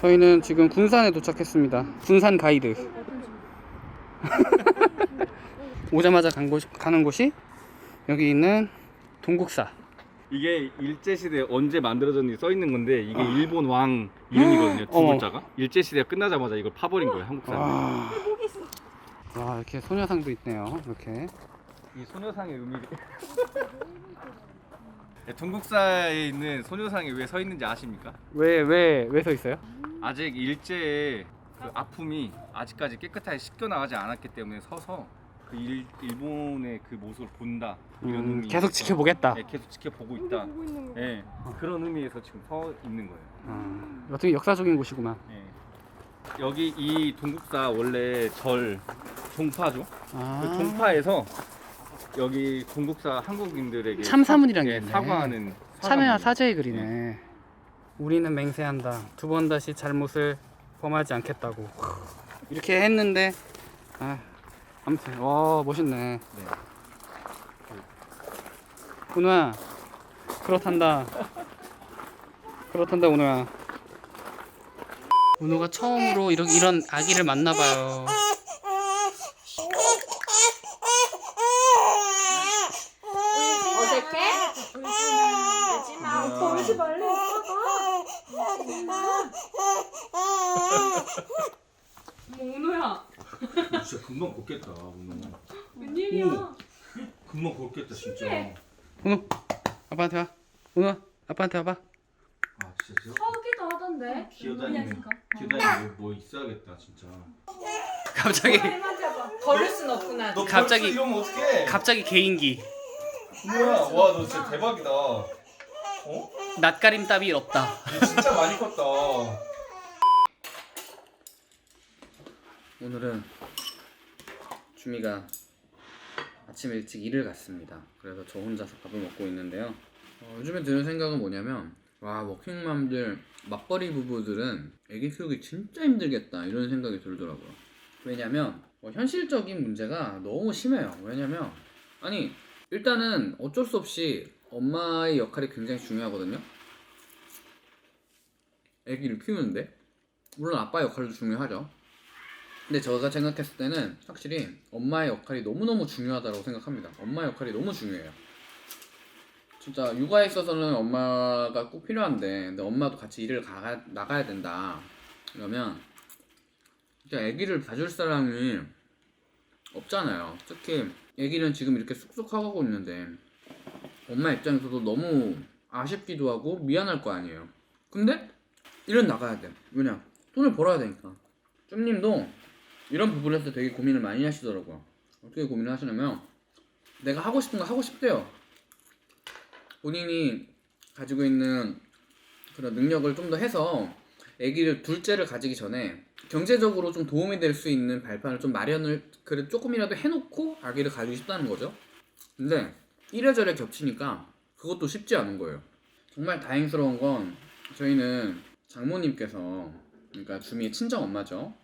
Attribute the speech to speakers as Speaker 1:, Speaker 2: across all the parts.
Speaker 1: 저희는 지금 군산에 도착했습니다. 군산 가이드. 오자마자 간 곳, 가는 곳이 여기 있는 동국사.
Speaker 2: 이게 일제 시대 언제 만들어졌는지 써 있는 건데 이게 일본 왕 이름이거든요. 두
Speaker 1: 어머.
Speaker 2: 글자가. 일제 시대가 끝나자마자 이걸 파버린 거예요, 한국 사람.
Speaker 1: 와. 와 이렇게 소녀상도 있네요. 이렇게.
Speaker 2: 이 소녀상의 의미를 네, 동국사에 있는 소녀상이 왜 서 있는지 아십니까?
Speaker 1: 왜 왜 왜 서 있어요?
Speaker 2: 아직 일제의 그 아픔이 아직까지 깨끗하게 씻겨 나가지 않았기 때문에 서서 그 일, 일본의 그 모습을 본다 이런
Speaker 1: 음,
Speaker 2: 의미
Speaker 1: 계속 지켜보겠다.
Speaker 2: 네, 계속 지켜보고 있다 네, 그런 의미에서 지금 서 있는 거예요
Speaker 1: 어, 어떻게 역사적인 곳이구만.
Speaker 2: 네. 여기 이 동국사 원래 절 종파죠
Speaker 1: 아.
Speaker 2: 그 종파에서 여기 동국사 한국인들에게
Speaker 1: 참사문이란 게
Speaker 2: 예,
Speaker 1: 있네.
Speaker 2: 사과하는 사과문이에요.
Speaker 1: 사죄의 글이네. 우리는 맹세한다. 두 번 다시 잘못을 범하지 않겠다고. 이렇게 했는데 아, 아무튼 와 멋있네.
Speaker 2: 네.
Speaker 1: 은우야 그렇단다. 그렇단다 은우야. 은우가 처음으로 이런 이런 아기를 만나봐요.
Speaker 3: 어색해? 울지마 오빠 울지 말래 어머 은호야.
Speaker 2: 진짜 금방 걷겠다 오늘
Speaker 3: 웬일이야?
Speaker 2: 금방 걷겠다 진짜.
Speaker 3: 신기해.
Speaker 1: 은우 아빠한테 와. 은우 아빠한테 와봐.
Speaker 2: 아 진짜
Speaker 3: 하기도 하던데.
Speaker 2: 기어다니는 기어다니는 뭐, 뭐 있어야겠다 진짜.
Speaker 1: 갑자기
Speaker 3: 해맞아봐. 걸을 순 없구나.
Speaker 2: 너
Speaker 1: 갑자기-
Speaker 2: 벌써 이러면 어떡해?
Speaker 1: 갑자기 개인기.
Speaker 2: 뭐야? 와 너 진짜 대박이다. 어?
Speaker 1: 낯가림 따위 없다.
Speaker 2: 너 진짜 많이 컸다
Speaker 1: 오늘은 주미가 아침 일찍 일을 갔습니다. 그래서 저 혼자서 밥을 먹고 있는데요. 어, 요즘에 드는 생각은 뭐냐면 와 워킹맘들 맞벌이 부부들은 애기 키우기 진짜 힘들겠다 이런 생각이 들더라고요. 왜냐면 뭐 현실적인 문제가 너무 심해요. 왜냐면 아니 일단은 어쩔 수 없이 엄마의 역할이 굉장히 중요하거든요. 애기를 키우는데 물론 아빠 역할도 중요하죠. 근데 제가 생각했을 때는 확실히 엄마의 역할이 너무너무 중요하다고 생각합니다. 엄마 역할이 너무 중요해요. 진짜 육아에 있어서는 엄마가 꼭 필요한데 근데 엄마도 같이 일을 가, 나가야 된다. 그러면 진짜 아기를 봐줄 사람이 없잖아요. 특히 아기는 지금 이렇게 쑥쑥 커가고 있는데 엄마 입장에서도 너무 아쉽기도 하고 미안할 거 아니에요. 근데 일은 나가야 돼. 왜냐? 돈을 벌어야 되니까. 쫌님도 이런 부분에서 되게 고민을 많이 하시더라고요. 어떻게 고민을 하시냐면 내가 하고 싶은 거 하고 싶대요. 본인이 가지고 있는 그런 능력을 좀 더 해서 아기를 둘째를 가지기 전에 경제적으로 좀 도움이 될 수 있는 발판을 좀 마련을 그래 조금이라도 해놓고 아기를 가지고 싶다는 거죠. 근데 이래저래 겹치니까 그것도 쉽지 않은 거예요. 정말 다행스러운 건 저희는 장모님께서 그러니까 주미의 친정 엄마죠.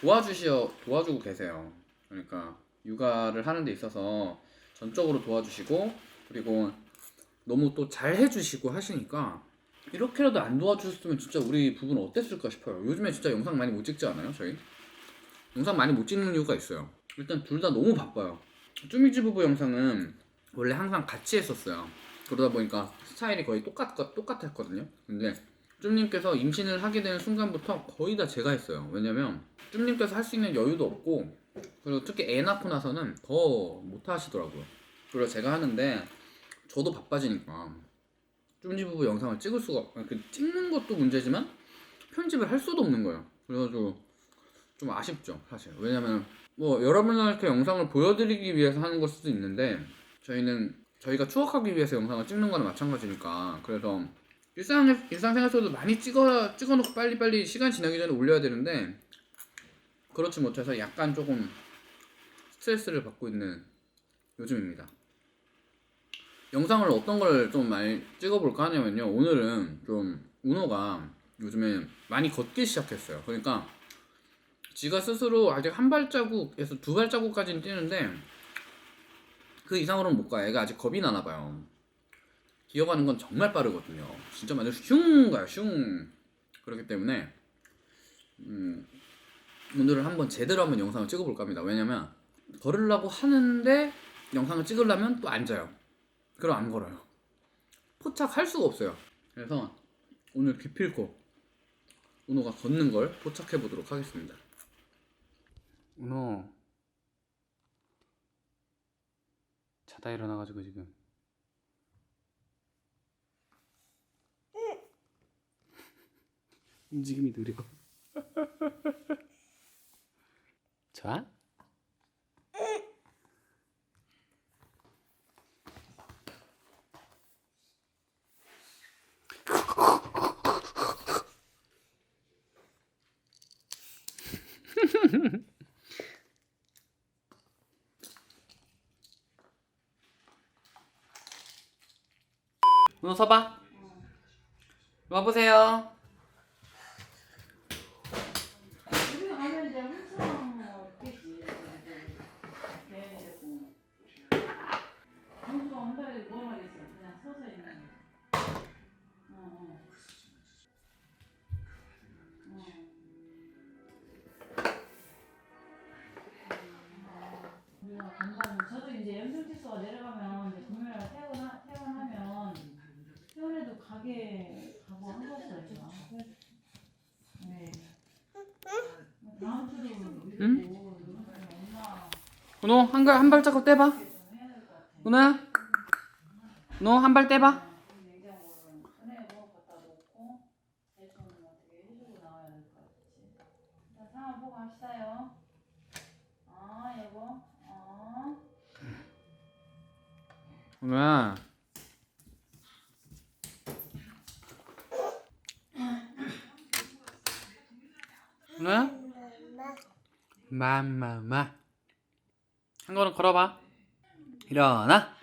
Speaker 1: 도와주시어 도와주고 계세요. 그러니까 육아를 하는 데 있어서 전적으로 도와주시고 그리고 너무 또 잘 해주시고 하시니까 이렇게라도 안 도와주셨으면 진짜 우리 부부는 어땠을까 싶어요. 요즘에 진짜 영상 많이 못 찍지 않아요, 저희? 영상 많이 못 찍는 이유가 있어요. 일단 둘 다 너무 바빠요. 쭈미지 부부 영상은 원래 항상 같이 했었어요. 그러다 보니까 스타일이 거의 똑같, 똑같았거든요. 근데 쭈님께서 임신을 하게 되는 순간부터 거의 다 제가 했어요. 왜냐면 쭈님께서 할 수 있는 여유도 없고 그리고 특히 애 낳고 나서는 더 못 하시더라고요. 그리고 제가 하는데 저도 바빠지니까 쭈니 부부 영상을 찍을 수가 없- 그 찍는 것도 문제지만 편집을 할 수도 없는 거예요. 그래가지고 좀 아쉽죠 사실. 왜냐면 뭐 여러분한테 영상을 보여드리기 위해서 하는 걸 수도 있는데 저희는 저희가 추억하기 위해서 영상을 찍는 거나 마찬가지니까 그래서 일상 일상생활 속도 많이 찍어 찍어놓고 빨리 빨리 시간 지나기 전에 올려야 되는데 그렇지 못해서 약간 조금 스트레스를 받고 있는 요즘입니다. 영상을 어떤 걸 좀 많이 찍어볼까 하냐면요. 오늘은 좀 운호가 요즘에 많이 걷기 시작했어요. 그러니까 지가 스스로 아직 한 발자국에서 두 발자국까지는 뛰는데 그 이상으로는 못 가. 애가 아직 겁이 나나 봐요. 기어가는 건 정말 빠르거든요. 진짜 완전 슝 가요, 슝. 그렇기 때문에 음, 오늘은 한번 제대로 한번 영상을 찍어볼까 합니다. 왜냐면 걸으려고 하는데 영상을 찍으려면 또 앉아요. 그럼 안 걸어요. 포착할 수가 없어요. 그래서 오늘 기필코 은호가 걷는 걸 포착해 보도록 하겠습니다. 은호 자다 일어나가지고 지금 움직임이 느려. 좋아? 은호 서봐. 와보세요.
Speaker 4: 저도 이제 염증 지수가 내려가면 이제 금요일날 퇴근하, 퇴근하면 퇴근해도 가게 가고 한 것도 없죠. 네. 다음 주도 이러고 엄마
Speaker 1: 은호 한발 한 발자국 떼봐. 은호야. 은호 한 발 떼봐. 은호야. 은호야. 마마마. 한 걸음 걸어봐. 일어나.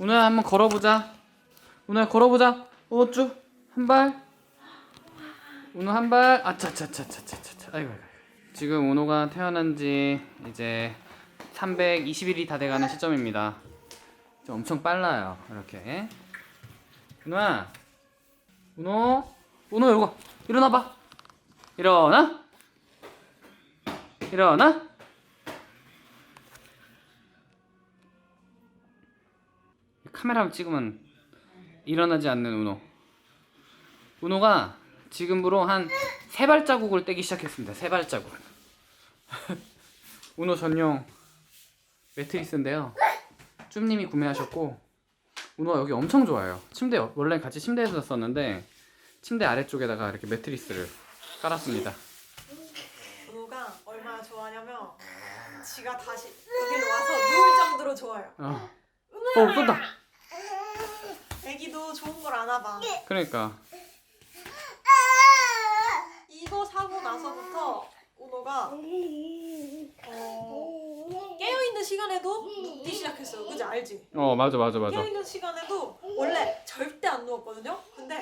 Speaker 1: 은호야 한번 걸어보자. 은호야 걸어보자. 어쭈 한 발. 은호 한 발. 아차차차차차차. 아이고 아이고. 지금 은호가 태어난 지 이제 320일이 다 돼가는 시점입니다. 좀 엄청 빨라요. 이렇게. 은호야. 은호. 은호 이거 일어나봐. 일어나. 일어나. 카메라를 찍으면 일어나지 않는 은호. 은호가 지금으로 한 세 발자국을 떼기 시작했습니다. 세 발자국. 은호 전용 매트리스인데요. 쭈님이 구매하셨고 은호가 여기 엄청 좋아요. 침대 원래 같이 침대에서 잤었는데 침대 아래쪽에다가 이렇게 매트리스를 깔았습니다.
Speaker 3: 은호가 얼마나 좋아하냐면 지가 다시 여기로 와서 누울 정도로 좋아요.
Speaker 1: 어, 어 쏜다.
Speaker 3: 애기도 좋은 걸 아나 봐.
Speaker 1: 그러니까
Speaker 3: 이거 사고 나서부터 은호가 어, 깨어 있는 시간에도 눕기 시작했어요. 그지 알지?
Speaker 1: 어 맞아 맞아 맞아.
Speaker 3: 깨어 있는 시간에도 원래 절대 안 누웠거든요. 근데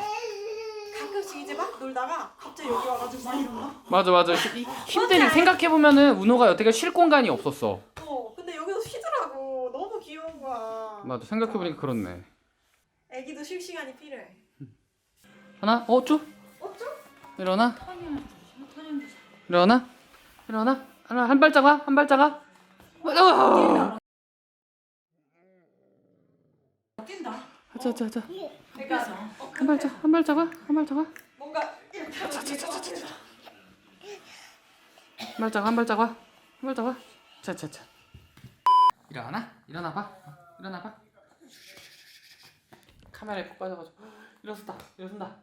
Speaker 3: 가끔씩 이제 막 놀다가 갑자기 여기 와가지고 막 일어나.
Speaker 1: 맞아 맞아. 히- 힘들이 생각해 보면은 은호가 여태가 쉴 공간이 없었어.
Speaker 3: 어, 근데 여기서 쉬더라고. 너무 귀여운 거야.
Speaker 1: 맞아 생각해 보니까 그렇네.
Speaker 3: 애기도 쉴 시간이 필요해.
Speaker 1: 하나 어쭈
Speaker 3: 어쩌?
Speaker 1: 일어나 일어나 일어나 하나 한 발짝 와한 발짝 와. 어!
Speaker 4: 뛴다.
Speaker 1: 하자 하자 하자.
Speaker 3: 그러니까
Speaker 1: 한 발짝 한 와한 발짝 와.
Speaker 3: 뭔가 이렇게 하면
Speaker 1: 한 발짝 한 와. 한 발짝 와. 차차차. 일어나? 일어나 봐. 일어나 봐. 카메라에 푹 빠져가지고 일어섰다. 일어선다.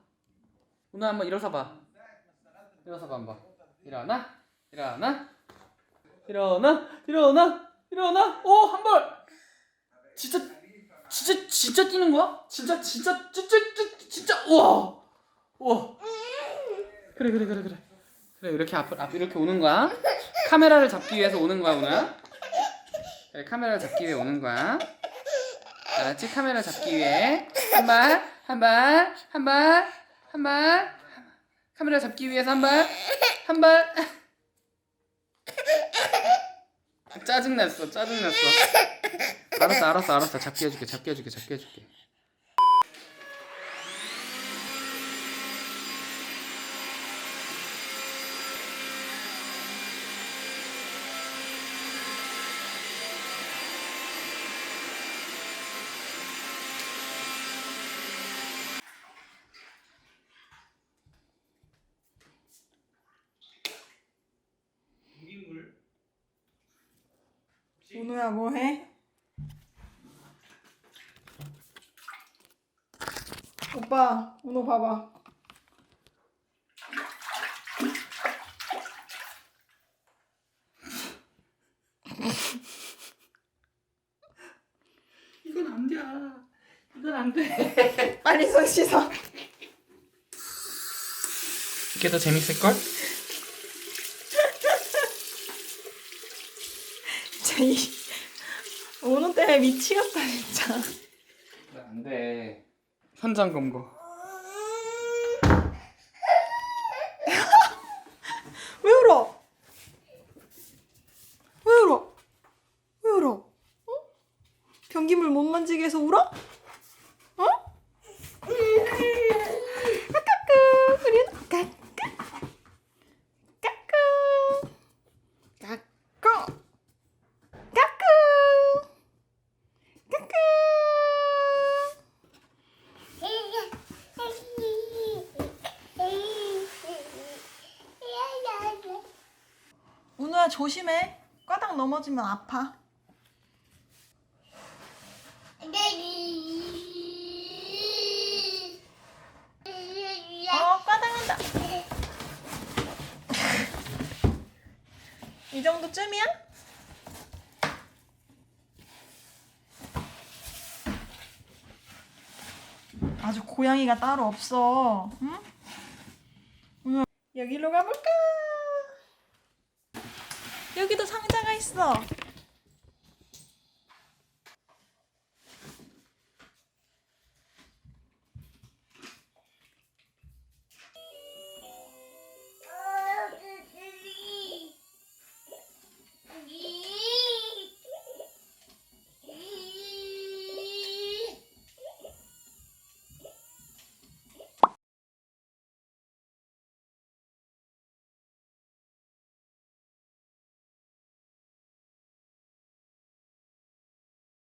Speaker 1: 누나 한번 일어서 봐. 일어서 봐 한번. 일어나? 일어나? 일어나? 일어나? 일어나? 오, 한 발. 진짜 진짜 진짜 뛰는 거야? 진짜 진짜 진짜 우와. 우와. 그래 그래 그래 그래. 그래 이렇게 앞, 앞 이렇게 오는 거야. 카메라를 잡기 위해서 오는 거야 오늘. 그래 카메라를 잡기 위해 오는 거야. 알았지? 카메라 잡기 위해 한 발, 한 발, 한 발, 한 발. 카메라 잡기 위해서 한 발, 한 발. 짜증 났어, 짜증 났어. 알았어, 알았어, 알았어. 잡기 해줄게, 잡기 해줄게, 잡기 해줄게.
Speaker 3: 은우야 뭐해? 오빠 은우 봐봐
Speaker 1: 이건 안 돼. 이건 안 돼.
Speaker 3: 빨리 손 씻어
Speaker 1: 이게 더 재밌을 걸?
Speaker 3: 쟤이 때문에 미치겠다 진짜
Speaker 1: 안 돼. 현장 검거.
Speaker 3: 왜 울어? 왜 울어? 왜 울어? 어? 변기물 못 만지게 해서 울어? 어? 까까꾸 우리 까까 까꾸 까꾸 까꾸 까꾸 은우 야 조심해 꽈당 넘어지면 아파 어 꽈당한다 이 정도쯤이야? 아주 고양이가 따로 없어 응? 여기로 가볼까? 여기도 상자가 있어